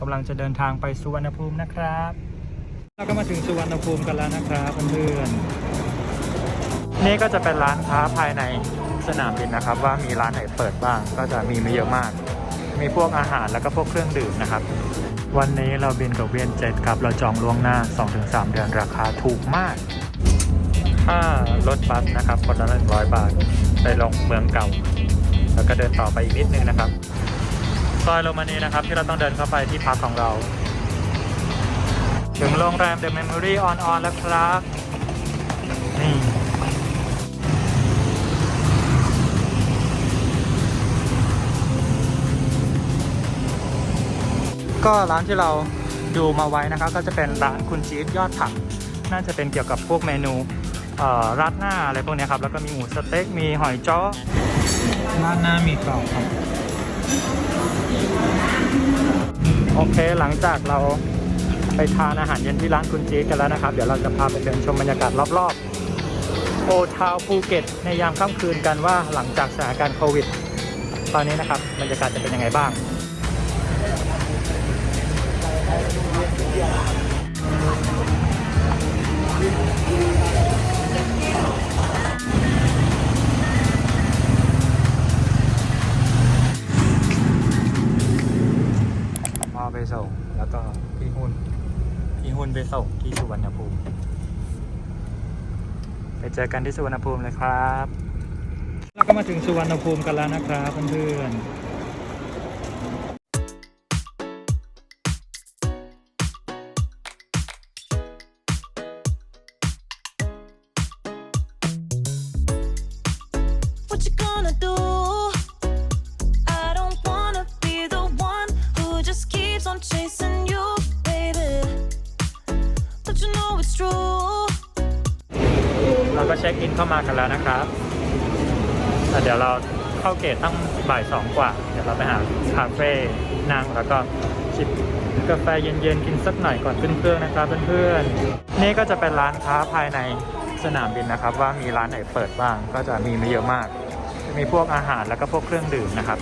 กำลังจะเดินทางไปสุวรรณภูมินะครับ เราก็มาถึงสุวรรณภูมิกันแล้วนะครับเพื่อนๆนี่ก็จะเป็นร้านค้าภายในสนามบินนะครับ ว่ามีร้านไหนเปิดบ้าง ก็จะมีไม่เยอะมาก มีพวกอาหารแล้วก็พวกเครื่องดื่มนะครับ วันนี้เราบินกับเวียนเจ็ตครับ เราจองล่วงหน้า 2-3 เดือนราคาถูกมากค่ารถบัสนะครับคนละ100บาท ไปลงเมืองเก่า แล้วก็เดินต่อไปอีกนิดนึงนะครับซ อยโรมานีนะครับ ที่เราต้องเดินเข้าไปที่พักของเรา ถึงโรงแรม The Memory on on แล้วครับนี่ก็ร้านที่เราดูมาไว้นะครับ ก็จะเป็นร้านคุณจี๊ดยอดผัก น่าจะเป็นเกี่ยวกับพวกเมนูราดหน้าอะไรพวกนี้ครับ แล้วก็มีหมูสเต็กมีหอยจ้อราดหน้ามีกรอบครับ โอเคหลังจากเราไปทานอาหารเย็นที่ร้านคุณจี๊ดกันแล้วนะครับ เดี๋ยวเราจะพาไปเดินชมบรรยากาศรอบๆ โอทาวภูเก็ต ในยามค่ำคืนกันว่าหลังจากสถานการณ์โควิด ตอนนี้นะครับบรรยากาศจะเป็นยังไงบ้าง เจอกันที่สุวรรณภูมิเลยครับเราก็มาถึงสุวรรณภูมิกันแล้วนะครับเพื่อนๆ What you gonna do? เช็คอินเข้ามากันแล้วนะครับเดี๋ยวเราเข้าเกตตั้งบ่ายสองกว่า เดี๋ยวเราไปหาคาเฟ่นั่งแล้วก็จิบกาแฟเย็นๆ กินสักหน่อยก่อนขึ้นเครื่องนะครับเพื่อนๆ นี่ก็จะเป็นร้านค้าภายในสนามบินนะครับ ว่ามีร้านไหนเปิดบ้างก็จะมีไม่เยอะมาก จะมีพวกอาหารแล้วก็พวกเครื่องดื่มนะครับ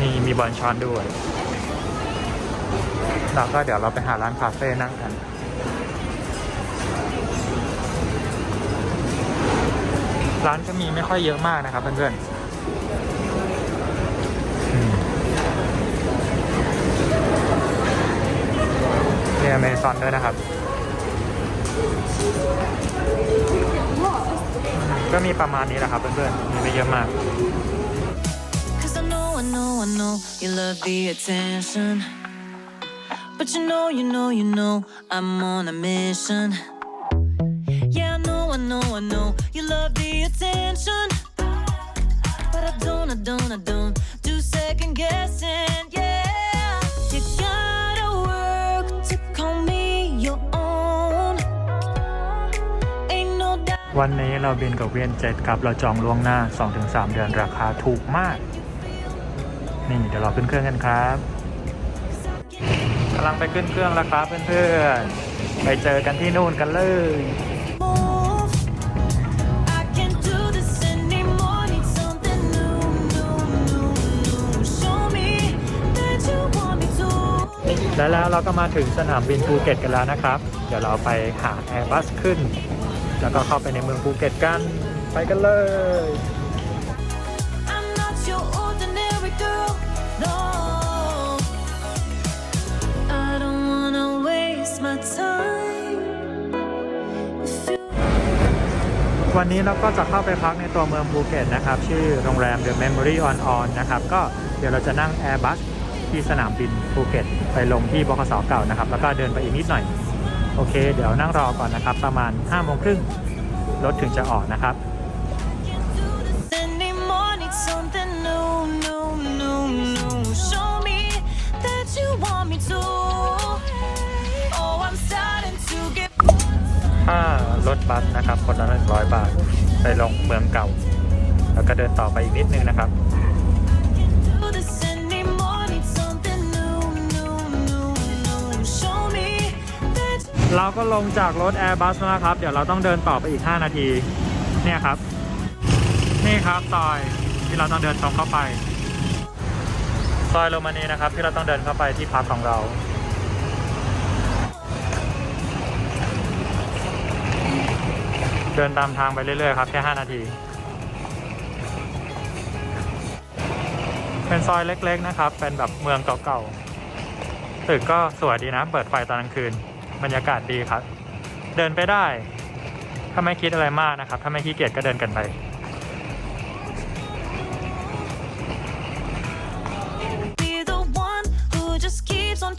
นี่มีบอลช้อนด้วยแล้วก็เดี๋ยวเราไปหาร้านคาเฟ่นั่งกัน ร้านก็มีไม่ค่อยเยอะมากนะครับเพื่อนๆอืมมีอเมซอนด้วยนะครับ ก็มีประมาณนี้แหละครับเพื่อนๆมีไม่เยอะมาก Cause I know, I know, I know you love the attention. But you know, you know, you know I'm on a mission. Yeah, I know, I know, I know you love the attention. But I don't, I don't, I don't do second guessing. Yeah, you gotta work to call me your own. Ain't no doubt. วันนี้เราบินกับเวียนเจ็ตครับ เราจองล่วงหน้า 2-3 เดือนราคาถูกมาก นี่เดี๋ยวเราขึ้นเครื่องกันครับกำลังไปขึ้นเครื่องแล้วครับเพื่อนๆ ไปเจอกันที่นู่นกันเลย และแล้วเราก็มาถึงสนามบินภูเก็ตกันแล้วนะครับ เดี๋ยวเราไปหา Airbus ขึ้น แล้วก็เข้าไปในเมืองภูเก็ตกัน ไปกันเลย I'm not your ordinary girl. No. I don't wanna waste my time. If you วันนี้เราก็จะเข้าไปพักในตัวเมืองภูเก็ตนะครับ ชื่อโรงแรม The Memory on on นะครับ ก็เดี๋ยวเราจะนั่ง Airbus ที่สนามบินภูเก็ต ไปลงที่บขสเก่านะครับ แล้วก็เดินไปอีกนิดหน่อย โอเค เดี๋ยวนั่งรอก่อนนะครับ ประมาณ5โมงครึ่งรถถึงจะออกนะครับ do this anymore. Need something new, new, new, new. Show me that you want me to. Oh, I'm starting to get. ค่ารถบัสนะครับ คนละ100 บาท ไปลงเมืองเก่า แล้วก็เดินต่อไปอีกนิดนึงนะครับ เราก็ลงจากรถ Airbus แล้วครับ เดี๋ยวเราต้องเดินต่อไปอีก 5 นาที เนี่ยครับ นี่ครับซอยที่เราต้องเดินตรงเข้าไป ซอยโรมานีนะครับ ที่เราต้องเดินเข้าไปที่พักของเรา เดินตามทางไปเรื่อยๆครับ แค่ 5 นาที เป็นซอยเล็กๆนะครับ เป็นแบบเมืองเก่าๆตึกก็สวยดีนะ เปิดไฟตอนกลางคืน บรรยากาศดีครับ เดินไปได้ ถ้าไม่คิดอะไรมากนะครับ ถ้าไม่ขี้เกียจก็เดินกันไป be the one who just keeps on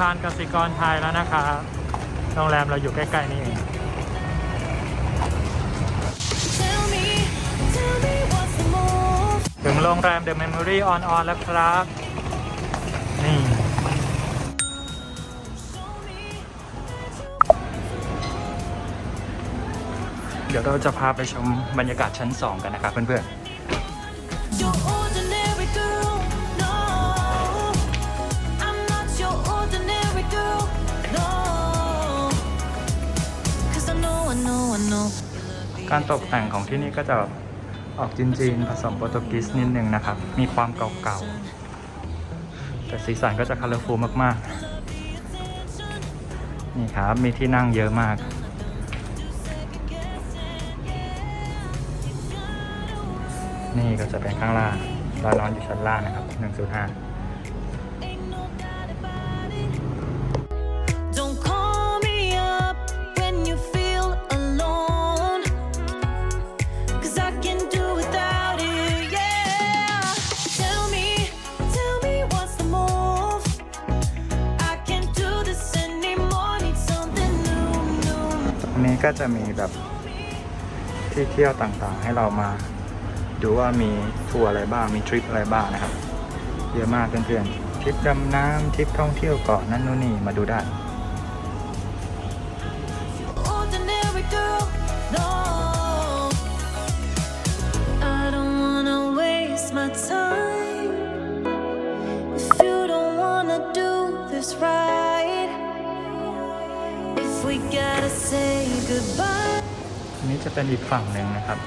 คารกสิกรไทยแล้วนะครับโรงแรมเราอยู่ใกล้ๆนี่เอง Tell me, tell me what's the move. ถึงโรงแรม The Memory on on แล้วครับ นี่ เดี๋ยวเราจะพาไปชมบรรยากาศชั้น 2 กันนะครับเพื่อน Your การตกแต่งของที่นี่ก็จะออกจีนๆผสมโปรตุเกสนิดนึงนะครับ มีความเก่าๆ แต่สีสันก็จะคัลเลอร์ฟูลมากๆ นี่ครับ มีที่นั่งเยอะมาก นี่ก็จะเป็นข้างล่างเรานอนอยู่ชั้นล่างนะครับ 105 ก็จะมีแบบที่เที่ยวต่างๆ ให้เรามา ดูว่ามีทัวร์อะไรบ้างมีทริปอะไรบ้างนะครับ เยอะมากเพื่อนๆทริปดำน้ำทริปท่องเที่ยวเกาะนั่นนู่นนี่มาดูได้ นนี้จะเป็นอีกฝั่งหนึ่งนะครับ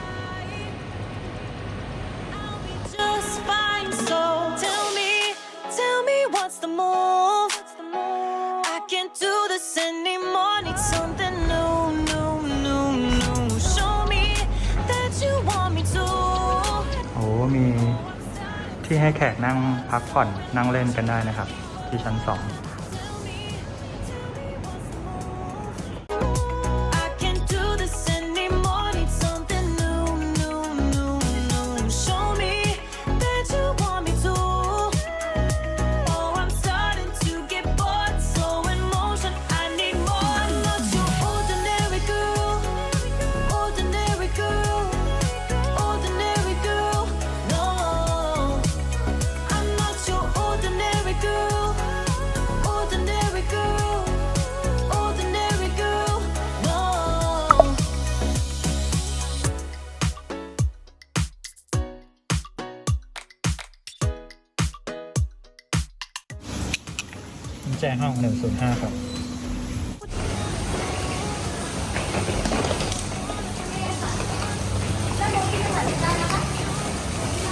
just fine. So tell me, tell me what's the move. I can't do this anymore. Need something new, new, new, new. Show me that you want me to. โอ้มีที่ให้แขกนั่งพักผ่อนนั่งเล่นกันได้นะครับ ที่ชั้นสอง แจ้งห้อง105ครับ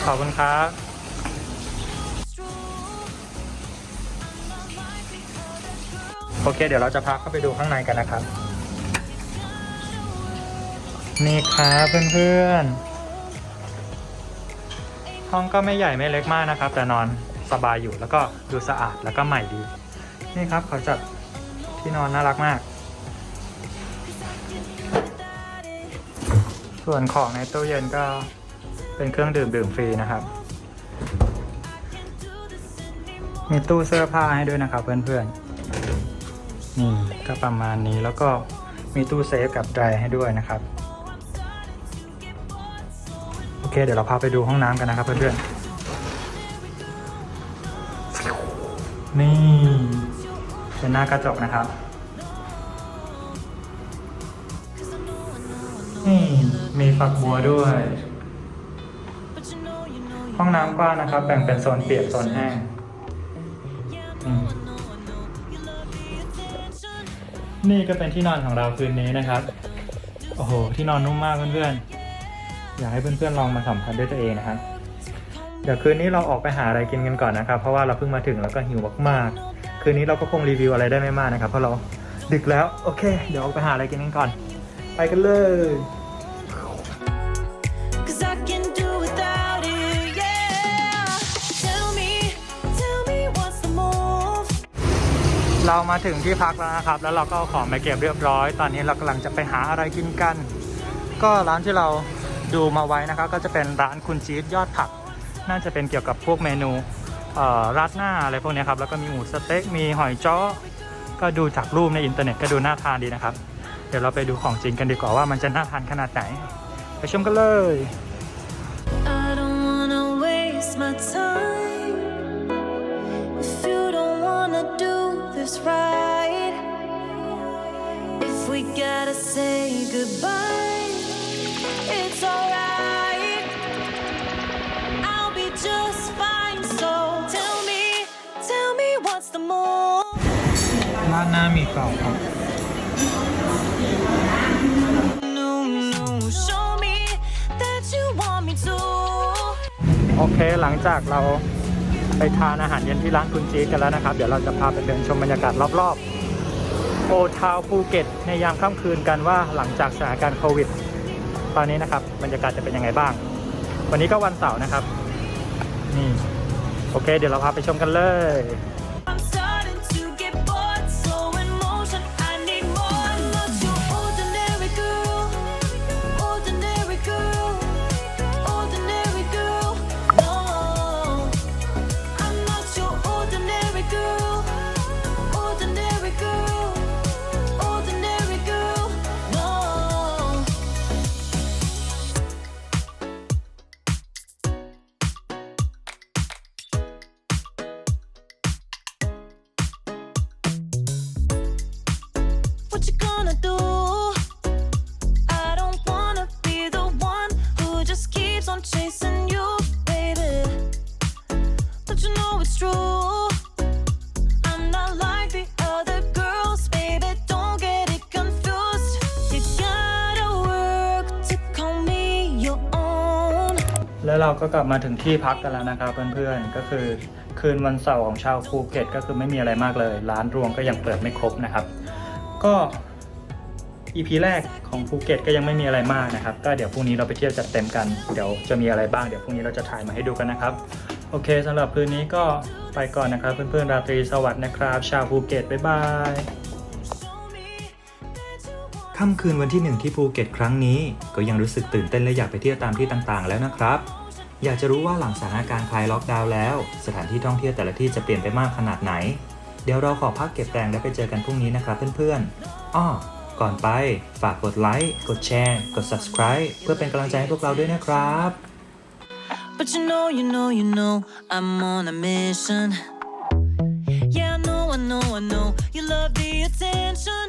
ขอบคุณครับ โอเค เดี๋ยวเราจะพาเข้าไปดูข้างในกันนะครับ นี่ครับเพื่อนๆ ห้องก็ไม่ใหญ่ไม่เล็กมากนะครับ แต่นอนสบายอยู่แล้วก็ดูสะอาดแล้วก็ใหม่ดี นี่ครับเขาจัดที่นอนน่ารักมาก ส่วนของในตู้เย็นก็เป็นเครื่องดื่มดื่มฟรีนะครับ มีตู้เสื้อผ้าให้ด้วยนะครับเพื่อนๆ นี่ก็ประมาณนี้แล้วก็มีตู้เซฟกับไดรให้ด้วยนะครับ โอเค เดี๋ยวเราพาไปดูห้องน้ำกันนะครับเพื่อนๆ นี่ เป็นหน้ากระจกนะครับมีฝักบัวด้วย But you know, you know, you ห้องน้ำกว้างนะครับ แบ่งเป็นโซนเปียกโซนแห้ง Yeah, I know, I know, I know. You love the attention. นี่ก็เป็นที่นอนของเราคืนนี้นะครับ โอ้โห ที่นอนนุ่มมากเพื่อนๆ อยากให้เพื่อนๆลองมาสัมผัสด้วยตัวเองนะครับ เดี๋ยวคืนนี้เราออกไปหาอะไรกินกันก่อนนะครับ เพราะว่าเราเพิ่งมาถึงแล้วก็หิวมากๆ คืนนี้เราก็คงรีวิวอะไรได้ไม่มากนะครับ เพราะเราดึกแล้วโอเค เดี๋ยวออกไปหาอะไรกินกันก่อน ไปกันเลย Cause I can do without it, yeah. Tell me, tell me what's the move? เรามาถึงที่พักแล้วนะครับ แล้วเราก็เอาของมาเก็บเรียบร้อย ตอนนี้เรากำลังจะไปหาอะไรกินกัน ก็ร้านที่เราดูมาไว้นะครับ ก็จะเป็นร้านคุณจี๊ดยอดผัก น่าจะเป็นเกี่ยวกับพวกเมนูเอ่อ ราดหน้าอะไรพวกนี้ครับ แล้วก็มีหมูสเต็ก มีหอยจ้อ ก็ดูจากรูปในอินเทอร์เน็ตก็ดูน่าทานดีนะครับ เดี๋ยวเราไปดูของจริงกันดีกว่าว่ามันจะน่าทานขนาดไหน ไปชมกันเลย if we gotta say goodbye, it's alright. ราดหน้ามีกรอบครับ No, no, show me that you want me to. โอเคหลังจากเราไปทานอาหารเย็นที่ร้านคุณจี๊ดกันแล้วนะครับ เดี๋ยวเราจะพาไปเดินชมบรรยากาศรอบๆ โอทาวภูเก็ตในยามค่ำคืนกันว่าหลังจากสถานการณ์โควิด ตอนนี้นะครับบรรยากาศจะเป็นยังไงบ้าง วันนี้ก็วันเสาร์นะครับ นี่ โอเค เดี๋ยวเราพาไปชมกันเลย เราก็กลับมาถึงที่พักกันแล้วนะครับเพื่อนๆ ก็คือคืนวันเสาร์ของชาวภูเก็ตก็คือไม่มีอะไรมากเลย ร้านรวงก็ยังเปิดไม่ครบนะครับ ก็ EP แรกของภูเก็ตก็ยังไม่มีอะไรมากนะครับ ก็เดี๋ยวพรุ่งนี้เราไปเที่ยวจัดเต็มกัน เดี๋ยวจะมีอะไรบ้าง เดี๋ยวพรุ่งนี้เราจะถ่ายมาให้ดูกันนะครับ โอเคสำหรับคืนนี้ก็ไปก่อนนะครับเพื่อนๆ ราตรีสวัสดิ์นะครับ ชาวภูเก็ตบ๊ายบายค่ำคืนวันที่หนึ่งที่ภูเก็ตครั้งนี้ ก็ยังรู้สึกตื่นเต้นและอยากไปเที่ยวตามที่ต่างๆ แล้วนะครับ อยากจะรู้ว่าหลังสถานการณ์คลายล็อกดาวน์แล้ว สถานที่ท่องเที่ยวแต่ละที่จะเปลี่ยนไปมากขนาดไหน เดี๋ยวเราขอพักเก็บแรงแล้วไปเจอกันพรุ่งนี้นะครับเพื่อนๆอ้อก่อนไปฝากกดไลค์กดแชร์กด subscribe เพื่อเป็นกำลังใจให้พวกเราด้วยนะครับ But you know, you know, you know, I'm on a mission. Yeah, I know, I know, I know, you love the attention.